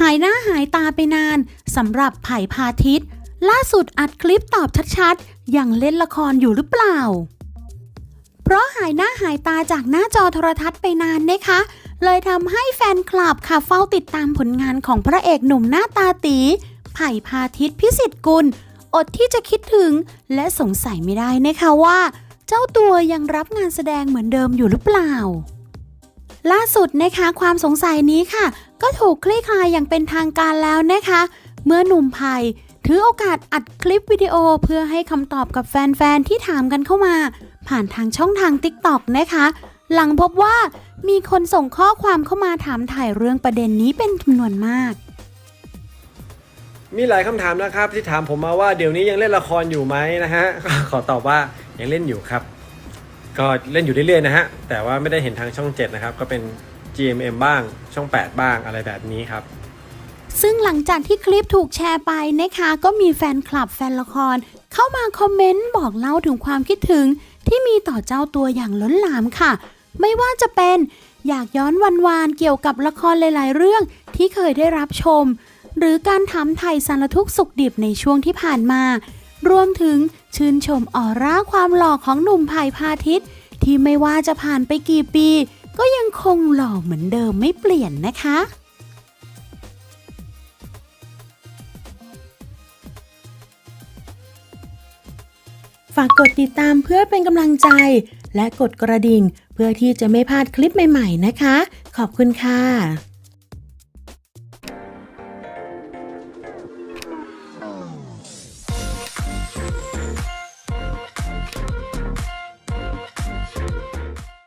หายหน้าหายตาไปนานสำหรับไผ่พาทิต ล่าสุดอัดคลิปตอบชัดๆยังเล่นละครอยู่หรือเปล่า เพราะหายหน้าหายตาจากหน้าจอโทรทัศน์ไปนานนะคะ เลยทำให้แฟนคลับค่ะเฝ้าติดตามผลงานของพระเอกหนุ่มหน้าตาตี ไผ่พาทิตพิสิทธิ์กุล อดที่จะคิดถึง และสงสัยไม่ได้นะคะว่า เจ้าตัวยังรับงานแสดงเหมือนเดิมอยู่หรือเปล่า ล่าสุดนะคะความสงสัยนี้ค่ะ ก็ถูกคลี่คลายอย่างเป็นทางการแล้วนะคะ เมื่อหนุ่มไผ่ถือโอกาสอัดคลิปวิดีโอเพื่อให้คำตอบกับแฟนๆ ที่ถามกันเข้ามา ผ่านทางช่องทาง TikTok นะคะ หลังพบว่ามีคนส่งข้อความเข้ามาถามถ่ายเรื่องประเด็นนี้เป็นจำนวนมาก มีหลายคำถามนะครับที่ถามผมมาว่าเดี๋ยวนี้ยังเล่นละครอยู่ไหมนะฮะ ขอตอบว่ายังเล่นอยู่ครับ ก็เล่นอยู่เรื่อยๆนะฮะ แต่ว่าไม่ได้เห็นทางช่อง 7 นะครับ ก็เป็น GMM บ้าง ช่อง 8 บ้างอะไรแบบนี้ครับ ซึ่งหลังจากที่คลิปถูกแชร์ไปนะคะ ก็มีแฟนคลับแฟนละคร เข้ามาคอมเมนต์บอกเล่าถึงความคิดถึง ที่มีต่อเจ้าตัวอย่างล้นหลามค่ะ ไม่ว่าจะเป็นอยากย้อนวันวานเกี่ยวกับละครหลาย ๆ เรื่องที่เคยได้รับชม หรือการถามไทยสารทุกสุขดิบในช่วงที่ผ่านมา รวมถึงชื่นชมออร่าความหล่อของหนุ่มไผ่พาทิตย์ที่ไม่ว่าจะผ่านไปกี่ปี ก็ยังคงหล่อเหมือนเดิมไม่เปลี่ยนนะคะฝากกดติดตามเพื่อเป็นกำลังใจ และกดกระดิ่ง เพื่อที่จะไม่พลาดคลิปใหม่ ๆ นะคะ ขอบคุณค่ะ